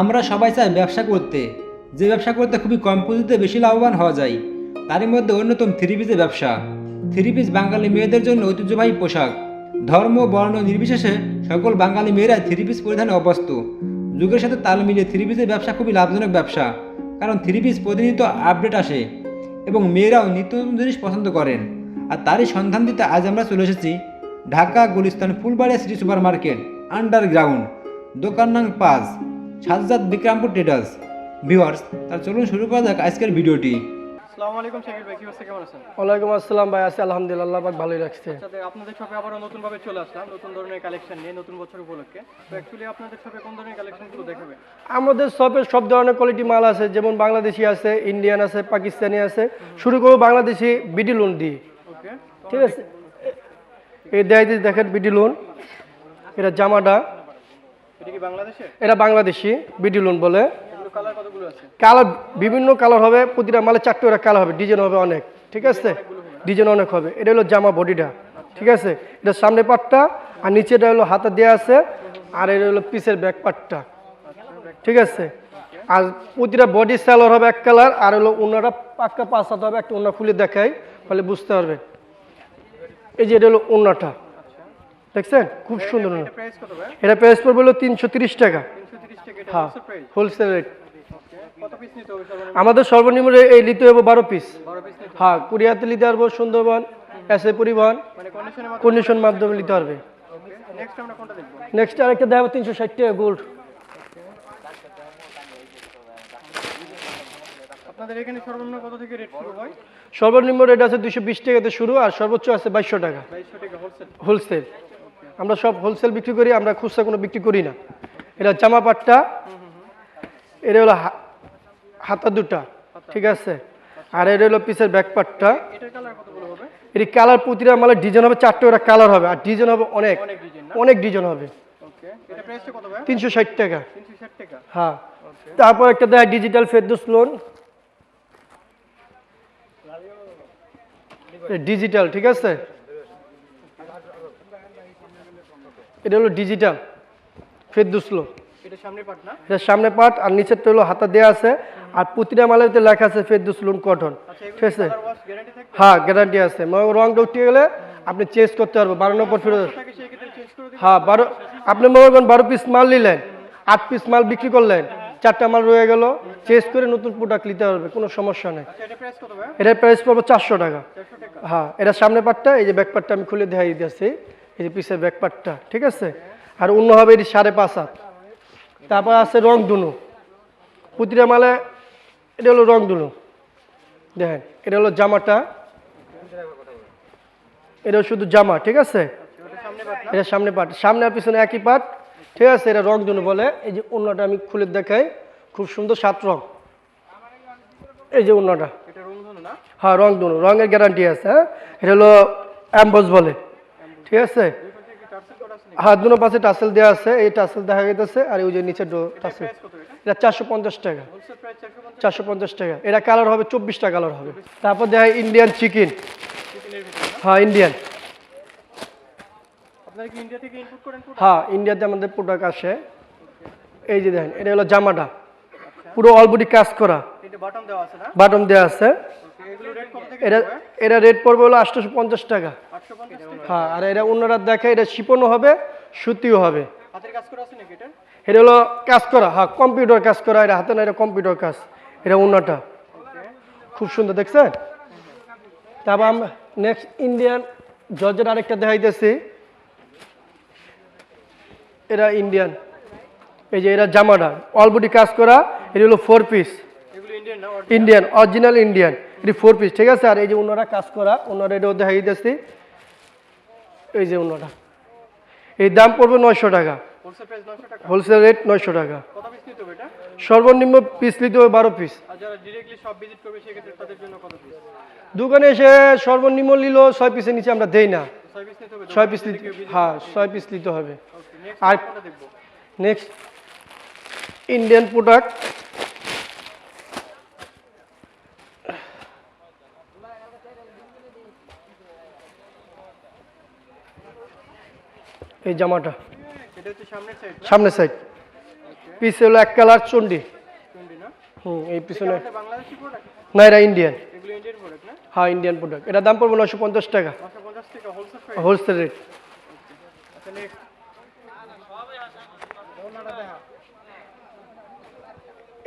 আমরা সবাই চাই ব্যবসা করতে। যে ব্যবসা করতে খুবই কম পুঁজিতে বেশি লাভবান হওয়া যায়, তারই মধ্যে অন্যতম থ্রি পিসের ব্যবসা। থ্রি পিস বাঙালি মেয়েদের জন্য ঐতিহ্যবাহী পোশাক। ধর্ম, বর্ণ নির্বিশেষে সকল বাঙালি মেয়েরা থ্রি পিস পরিধানে অভ্যস্ত। যুগের সাথে তাল মিলিয়ে থ্রি পিসের ব্যবসা খুবই লাভজনক ব্যবসা, কারণ থ্রি পিস প্রতিনিয়ত আপডেট আসে এবং মেয়েরাও নিত্য নতুন জিনিস পছন্দ করেন। আর তারই সন্ধান দিতে আজ আমরা চলে এসেছি Dhaka, Gulistan, Fulbaria city super market underground দোকান নং পাঁচ সাজ্জাদ বিক্রামপুর ট্রেডার্স ভিউয়ার্স তার চলুন শুরু করা যাক আজকের ভিডিওটি। আসসালামু আলাইকুম শাকিল ভাই কি অবস্থা কেমন আছেন? ওয়ালাইকুম আসসালাম ভাই আছি আলহামদুলিল্লাহ পাক ভালোই রাখছে। আপনাদের শপে নতুন ভাবে চলে আসলাম নতুন ধরনের কালেকশন নিয়ে নতুন বছর উপলক্ষে। তো অ্যাকচুয়ালি আপনাদের শপে কোন ধরনের কালেকশনগুলো দেখাবে? আমাদের শপে সব ধরনের কোয়ালিটি মাল আছে যেমন বাংলাদেশি আছে ইন্ডিয়ান আছে পাকিস্তানি আছে। শুরু করব বাংলাদেশি বিডি লোন দিয়ে। ঠিক আছে? এই দেয় দেখেন বিডি লোন এটা জামাটা। এটা বাংলাদেশে বিডি লোন বলে। কালার বিভিন্ন কালার হবে প্রতিটা মালে চারটে করে কালার হবে ডিজাইন হবে অনেক ঠিক আছে? ডিজাইন অনেক হবে এটা হলো জামা বডিটা ঠিক আছে? এটা সামনে পাটটা আর নিচেটা হলো হাতে দেওয়া আছে আর এটা হলো পিসের ব্যাক পাটটা ঠিক আছে? আর প্রতিটা বডি স্যালোর হবে এক কালার আর হলো ওনারা পাক্কা পাঁচ হাত হবে একটা ওনা খুলে দেখাই ফলে বুঝতে পারবে। এই যে এটা হলো ওনাটা দেখছেন? খুব সুন্দর। এটা প্রাইস কত ভাই? এটা প্রাইস পড়বে হলো তিনশো তিরিশ টাকা। 330 হ্যাঁ হোলসেল রেট আমাদের সর্বনিম্ন এই নিতে হবে বারো পিস 12 পিস নিতে হ্যাঁ কুরিয়াতে নিতে পারব সুন্দরবন এসে পরিবহন মানে কন্ডিশনের মাধ্যমে কন্ডিশন মাধ্যমে নিতে পারবে। নেক্সট আরেকটা দেখাবো তিনশো ষাট টাকা গোল্ড সর্বনিম্ন রেট আছে দুশো বিশ টাকাতে শুরু আর সর্বোচ্চ আছে বাইশশো টাকা। 2200 টাকা হোলসেল হোলসেল আমরা সব হোলসেল বিক্রি করি আমরা খুচরা কোনো বিক্রি করি না। এটা জামা পাটটা এটা হলো হাতা দুটা ঠিক আছে? আর এটা হলো পিসের ব্যাক পাটটা এটার কালার এটি কালার প্রতিটা মালের ডিজাইন হবে চারটে ওরা কালার হবে আর ডিজাইন হবে অনেক। অনেক ডিজাইন হবে। ওকে এটা প্রাইসটা কত ভাই তিনশো ষাট টাকা। 360 হ্যাঁ। তারপর একটা দেয় ডিজিটাল ফেরদোস লোন ডিজিটাল ঠিক আছে? এটা হলো ডিজিটাল ফেরদোস লোন এটা সামনে পাট না? এটা সামনে পাট আর নিচেরটা হলো হাতা দেওয়া আছে আর প্রতিটা মালের ভিতরে লেখা আছে ফেরদোস লোন কটন ঠিক আছে? হ্যাঁ গ্যারান্টি আছে। মানে রং উঠে গেলে আপনি চেঞ্জ করতে পারবেন বারো পর ফেরত হ্যাঁ বারো আপনি মনে করেন বারো পিস মাল নিলেন আট পিস মাল বিক্রি করলেন চারটা মাল রয়ে গেল চেঞ্জ করে নতুন প্রোডাক্ট নিতে পারবে কোনো সমস্যা নেই। আচ্ছা এটার প্রাইস পড়বে চারশো টাকা। 400 টাকা। হ্যাঁ এটা সামনে পাটটা এই যে ব্যাক পাটটা আমি খুলে দেখাই দিতেছি। এই যে পিসের ব্যাক পাটটা ঠিক আছে? আর অন্য হবে এটি সাড়ে পাঁচ হাত। তারপর আছে রং দুনু। প্রতিটা মালে এটা হলো রং দুনু। দেখেন এটা হলো জামাটা। এটা শুধু জামা ঠিক আছে? এটা সামনে পাট। সামনে আর পিছনে একই পাট। ঠিক আছে এটা রং দুনু বলে। এই যে অন্যটা আমি খুলে দেখাই। খুব সুন্দর সাত রং। এই যে অন্যটা হ্যাঁ রং দুনু। রঙের গ্যারান্টি আছে হ্যাঁ? এটা হলো অ্যাম্বস বলে। ঠিক আছে? হাত দুনো পাশে টাসেল দেওয়া আছে এই টাসেল দেখা গেছে আর ওই যে নিচে টাসেল। এটা? চারশো পঞ্চাশ টাকা। হোলসেল প্রাইস 450 চারশো পঞ্চাশ টাকা। এটা কালার হবে চব্বিশটা কালার হবে। তারপর দেখা ইন্ডিয়ান চিকেন হ্যাঁ ইন্ডিয়ান হ্যাঁ ইন্ডিয়াতে আমাদের প্রোডাক্ট আসে। এই যে দেখেন এটা হলো জামাটা। পুরো অলবডি কাজ করা। বাটন দেওয়া আছে। এটা এটা রেট পড়বে হলো আটশোশো পঞ্চাশ টাকা। হ্যাঁ আর এটা অন্যরা দেখে এটা শিপনও হবে সুতিও হবে। এটা? হলো কাজ করা হ্যাঁ কম্পিউটার কাজ করা এটা হাতে না এটা কম্পিউটার কাজ এটা অন্যটা। খুব সুন্দর দেখছেন? তারপর আমরা নেক্সট ইন্ডিয়ান জর্জের আরেকটা দেখাইতেছি। এটা ইন্ডিয়ান এই যে এটা জামাটা অলবডি কাজ করা এটা হলো four piece Indian Indian original Indian এটি ফোর পিস ঠিক আছে? আর এই যে ওনারা কাজ করা ওনারা এটাও দেখাইতেছি এই যে ওনারা এই দাম পড়বে নয়শো টাকা। হোলসেল প্রাইস 900 টাকা। হোলসেল রেট নয়শো টাকা। সর্বনিম্ন পিস নিতে হবে বারো পিস দোকানে এসে সর্বনিম্ন নিল ছয় পিসের নিচে আমরা দেই না। 6 পিস নিতে হবে ছয় পিস নিতে হ্যাঁ ছয় পিস নিতে হবে। আর- নেক্সট ইন্ডিয়ান প্রোডাক্ট এই জামাটা। সামনের সাইড পিস হলো এক কালার চন্ডি। হুম এই পিছনে না এটা ইন্ডিয়ান হ্যাঁ ইন্ডিয়ান প্রোডাক্ট এটার দাম পড়বে নশো পঞ্চাশ টাকা। হোলসেল রেট আচ্ছা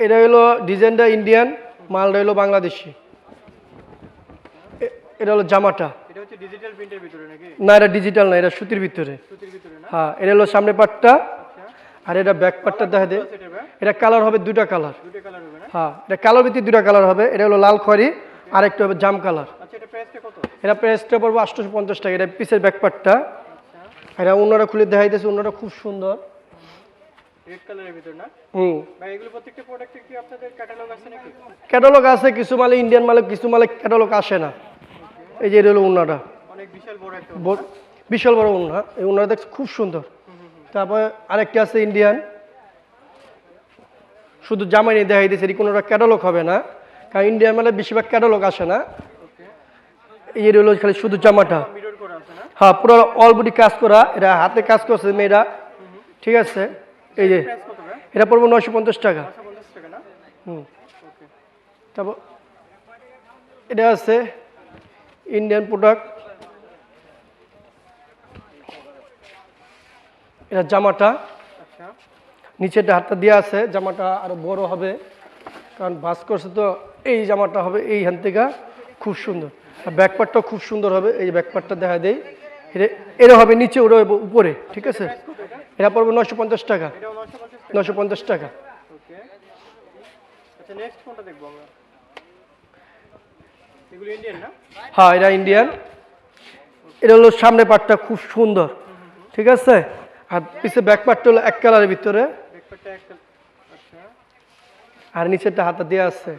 এটা হলো ডিজাইনটা ইন্ডিয়ান মালটা হলো বাংলাদেশি। এটা হলো জামাটা। না এটা ডিজিটাল না এটা সুতির ভিতরে। হ্যাঁ এটা হলো সামনে পাটটা আর এটা ব্যাক পাটটা দেখা দেয় এটা কালার হবে দুটা কালার হ্যাঁ এটা কালার ভিত্তিক দুটা কালার হবে। এটা হলো লাল খয়েরি আর একটা হবে জাম কালার আচ্ছা এটা প্রাইসটা পড়ব আটশোশো পঞ্চাশ টাকা। এটা পিসের ব্যাক পাটটা। আচ্ছা। এটা অন্যরা খুলে দেখাইতেছে অন্যরা খুব সুন্দর। ক্যাটালগ আছে কিছু মালে ইন্ডিয়ান মালে কিছু মালে ক্যাটালগ আসে না। এই যে এটা হলো উন্নাটা অনেক বিশাল বড় একটা বিশাল বড় উন্না এই উন্নাটা দেখছি খুব সুন্দর। তারপরে আরেকটি আছে ইন্ডিয়ান শুধু জামাই নিয়ে দেখাই দিয়েছে কোনোটা ক্যাটালগ হবে না কারণ ইন্ডিয়ান মানে বেশিরভাগ ক্যাটালগ আসে না। এই হলো খালি শুধু জামাটা। হ্যাঁ পুরো অল বডি কাজ করা এটা হাতে কাজ করছে মেয়েরা। ঠিক আছে? এই যে এটা পড়ব নয়শো নশো পঞ্চাশ টাকা হুম। তারপর এটা আছে ইন্ডিয়ান প্রোডাক্ট এটা জামাটা। নিচেটা হাতটা দেওয়া আছে জামাটা আরও বড় হবে। কারণ বাস করছে তো এই জামাটা হবে এই হ্যান থেকে। খুব সুন্দর। আর ব্যাকপারটাও খুব সুন্দর হবে এই ব্যাকপারটা দেখা দেয় এটা এটা হবে নিচে ওটা উপরে ঠিক আছে? এটা পড়বে নশো পঞ্চাশ টাকা। নশো পঞ্চাশ টাকা। আচ্ছা হ্যাঁ এটা ইন্ডিয়ান এটা হলো সামনে পাটটা খুব সুন্দর ঠিক আছে? আর পিছে ব্যাক পার্টটা হলো এক কালারের ভিতরে। আর নিচেরটা হাতে দেওয়া আছে।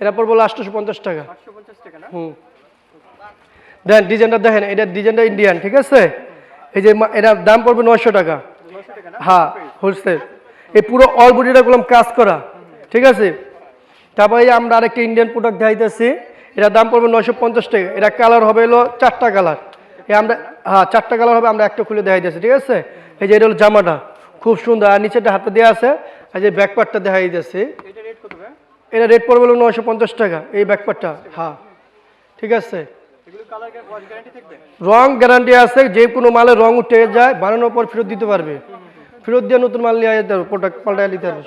এটা এটা পড়ব আটশোশো পঞ্চাশ টাকা। হুম। দেন ডিজাইনটা দেখেন, এটা ডিজাইনটা ইন্ডিয়ান ঠিক আছে? এই যে এটার দাম পড়বে নয়শো টাকা। হ্যাঁ হোলসেল এই পুরো অল বডিটা গুলো কাজ করা, ঠিক আছে? তারপরে আমরা আরেকটা ইন্ডিয়ান প্রোডাক্ট দেখাইতেছি, এটার দাম পড়বে নয়শো পঞ্চাশ টাকা। এটা কালার হবে হলো চারটা কালার আমরা হ্যাঁ চারটা কালার হবে আমরা একটা খুলে দেখাইতেছি ঠিক আছে? এই যে এটা হলো জামাটা খুব সুন্দর। আর নিচেটা হাতে দেওয়া আছে আর যে ব্যাক পার্টটা দেখাই দিতেছি এটা রেট পড়বে হলো নয়শো পঞ্চাশ টাকা এই ব্যাক পার্টটা হ্যাঁ। ঠিক আছে? রং গ্যারান্টি আছে যে কোনো মালে রং উঠে যায় বানানোর পর ফেরত দিতে পারবে। ফেরত দিয়ে নতুন মাল নিয়ে যেতে হবে প্রোডাক্ট পাল্টায় নিতে হবে।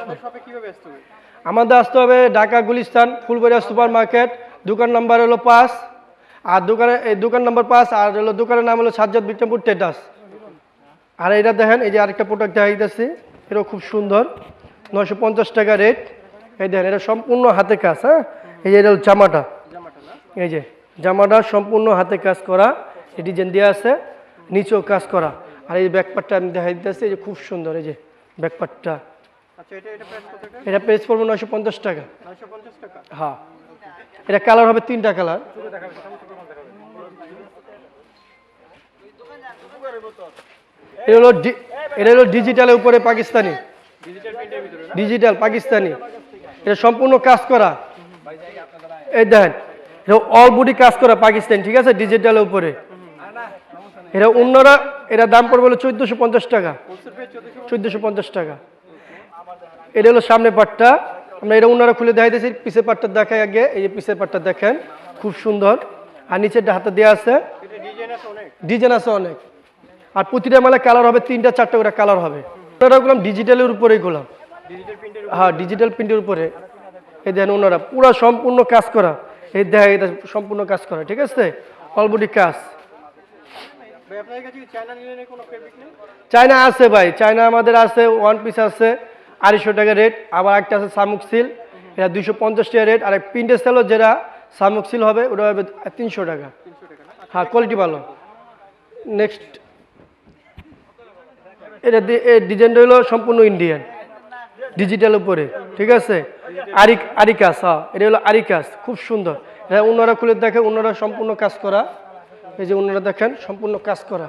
আমাদের আসতে হবে? ঢাকা গুলিস্তান ফুলবাড়িয়া সুপার মার্কেট দোকান নাম্বার হলো পাঁচ। আর দোকানে এই দোকান নাম্বার পাঁচ আর হলো দোকানের নাম হলো সাজ্জাদ বিক্রমপুর টেটাস আর এটা দেখেন এই যে আরেকটা প্রোডাক্ট দেখা দিতেছি এটাও খুব সুন্দর নয়শো পঞ্চাশ টাকা রেট এই দেখেন এটা সম্পূর্ণ হাতে কাজ হ্যাঁ? এই যে এটা হলো জামাটা। এই যে জামাটা সম্পূর্ণ হাতে কাজ করা এই ডিজাইন দেওয়া আছে নিচেও কাজ করা। আর এই ব্যাকপারটা আমি দেখা দিতেছি এই যে খুব সুন্দর এই যে ব্যাকপারটা আচ্ছা এটা প্রাইস পড়বে নয়শো পঞ্চাশ টাকা। নশো পঞ্চাশ টাকা? হ্যাঁ। এটা কালার হবে তিনটা কালার। এটা হলো এটা হলো ডিজিটালের উপরে পাকিস্তানি। ডিজিটাল পাকিস্তানি। এটা সম্পূর্ণ কাজ করা। এই দেখেন, এটা অল বডি কাজ করা পাকিস্তানি, ঠিক আছে? ডিজিটালের উপরে। এটা অন্যরা, এটা দাম পড়বে হলো চোদ্দোশো পঞ্চাশ টাকা। চোদ্দোশো পঞ্চাশ টাকা। এটা হলো সামনে পাটটা। আমরা এটা অন্যরা খুলে দেখাইতেছি পিছের পাটটা দেখাই আগে এই যে পিছের পাটটা দেখেন খুব সুন্দর। আর নিচেরটা হাতে দেওয়া আছে ডিজাইন আছে অনেক। আর প্রতিটা মালে কালার হবে তিনটা চারটা করে কালার হবে। ওনারা গুলাম ডিজিটালের উপরেই গোলাম। হ্যাঁ ডিজিটাল প্রিন্টের উপরে। এই দেখেন ওনারা পুরো সম্পূর্ণ কাজ করা। এই দেখা এটা সম্পূর্ণ কাজ করা ঠিক আছে? অলবডি কাজ। চায়না আছে ভাই চায়না আমাদের আছে ওয়ান পিস আছে। আড়াইশো টাকা রেট, আবার একটা আছে শামুক সিল। এটা দুইশো পঞ্চাশ টাকা রেট আর এক প্রিন্টের সেলও যেটা শামুক সিল হবে, ওটা হবে তিনশো টাকা। হ্যাঁ কোয়ালিটি ভালো। নেক্সট এটা এই ডিজাইনটা হলো সম্পূর্ণ ইন্ডিয়ান ডিজিটাল উপরে, ঠিক আছে? আরিক আরিকাস হ্যাঁ এটা হলো আরিকাস, খুব সুন্দর। এটা অন্যরা খুলে দেখে অন্যরা সম্পূর্ণ কাজ করা। এই যে অন্যরা দেখেন, সম্পূর্ণ কাজ করা।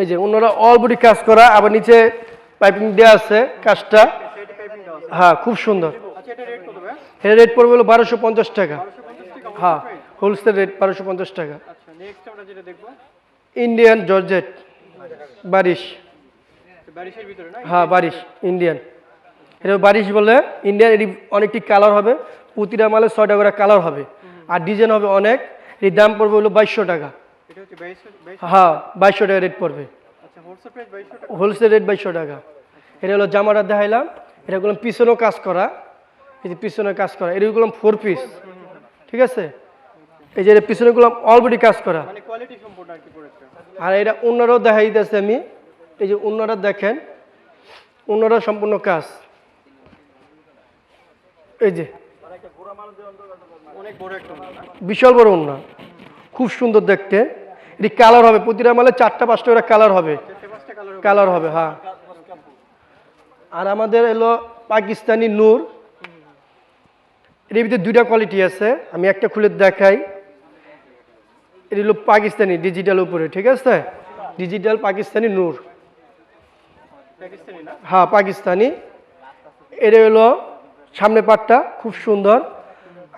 এই যে অন্যরা অল বডি কাজ করা, আবার নিচে পাইপিং দেওয়া আছে কাজটা। হ্যাঁ খুব সুন্দর। এটা রেট পড়বে হলো বারোশো পঞ্চাশ টাকা। হ্যাঁ হোলসেল রেট বারোশো পঞ্চাশ টাকা। ইন্ডিয়ান জর্জেট বারিশ হ্যাঁ বারিশ ইন্ডিয়ান এটা বারিশ বলে ইন্ডিয়ান এটি অনেকটি কালার হবে। প্রতিটা মালে ছয়টা করে কালার হবে। আর ডিজাইন হবে অনেক। এর দাম পড়বে হলো বাইশশো টাকা। হ্যাঁ বাইশশো টাকা রেট পড়বে। হোলসেল রেট বাইশশো টাকা। এটা হলো জামাটা দেখাইলাম। এটা করলাম পিছনেও কাজ করা। এই যে পিছনে কাজ করা। এটা করলাম ফোর পিস ঠিক আছে? এই যে পিছনে করলাম অলরেডি কাজ করা। মানে আর এটা অন্যরাও দেখাই দিতেছে আমি। এই যে অন্যরা দেখেন। অন্যরা সম্পূর্ণ কাজ। এই যে। অনেক বড় একটা মাল বিশাল বড় অন্য খুব সুন্দর দেখতে। এটি কালার হবে। প্রতিটা মালে চারটা পাঁচটা করে কালার হবে। কালার হবে হ্যাঁ। আর আমাদের এলো পাকিস্তানি নূর। এর ভিতরে দুইটা কোয়ালিটি আছে আমি একটা খুলে দেখাই। এটি হলো পাকিস্তানি ডিজিটাল উপরে ঠিক আছে? ডিজিটাল পাকিস্তানি নূর। হ্যাঁ পাকিস্তানি। এটা হলো সামনে পাটটা খুব সুন্দর।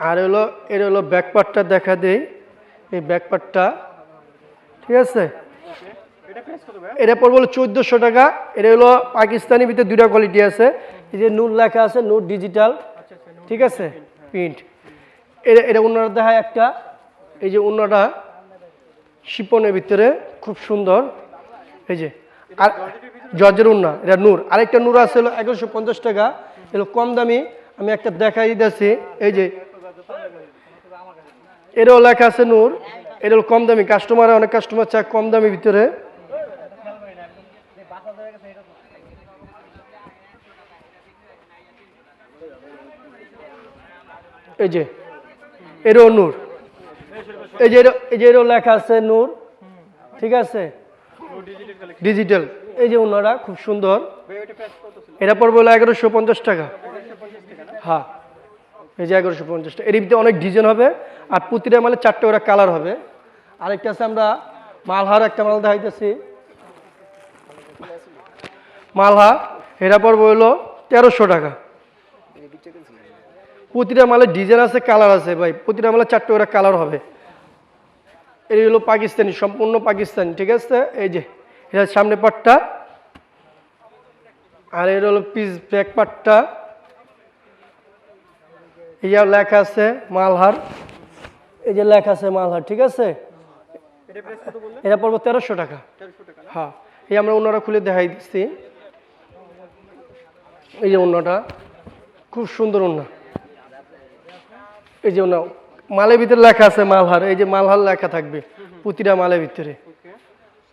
আর হলো এটা হলো ব্যাক পাটটা দেখা দেই। এই ব্যাক পাটটা ঠিক আছে? এটা পড়বে হলো চোদ্দোশো টাকা। এটা হলো পাকিস্তানি ভিতরে দুটা কোয়ালিটি আছে। এই যে নূর লেখা আছে নূর ডিজিটাল ঠিক আছে? প্রিন্ট এটা এটা অন্যটা দেখায় একটা। এই যে অন্যটা শিপনের ভিতরে খুব সুন্দর। এই যে আর জর্জের উন্না এটা নূর। আরেকটা নূর আছে হলো এগারোশো পঞ্চাশ টাকা। এগুলো কম দামি। আমি একটা দেখাই দিতেছি। এই যে এটাও লেখা আছে নূর। এটা হলো কম দামি। কাস্টমার অনেক কাস্টমার চায় কম দামি ভিতরে। এই যে এরও নূর। এই যে এই যে এরও লেখা আছে নূর, ঠিক আছে? ডিজিটাল এই যে ওনারা খুব সুন্দর। এটা পড়বে হলো এগারোশো পঞ্চাশ টাকা। হ্যাঁ এই যে এগারোশো পঞ্চাশ টাকা। এর ভিতরে অনেক ডিজাইন হবে, আর প্রতিটা মালে চারটে করে কালার হবে। আরেকটা আছে আমরা মালহার একটা মাল দেখাইতেছি। মালহা এটা পড়বে হলো তেরোশো টাকা। প্রতিটা মালে ডিজাইন আছে কালার আছে ভাই। প্রতিটা মালে চারটে করে কালার হবে। এই হলো পাকিস্তানি সম্পূর্ণ পাকিস্তানি ঠিক আছে? এই যে এটা সামনে পাটটা। আর এর হলো পিস ব্যাক পার্টটা এই যে লেখা আছে মালহার। এই যে লেখা আছে মালহার ঠিক আছে? এটা পড়ব তেরোশো টাকা। হ্যাঁ এই আমরা ওনারা খুলে দেখাই দিচ্ছি। এই যে অন্যটা খুব সুন্দর অন্য এই যে অন্য মালের ভিতরে লেখা আছে মালহার, এই যে মালহার লেখা থাকবে, প্রতিটা মালের ভিতরে।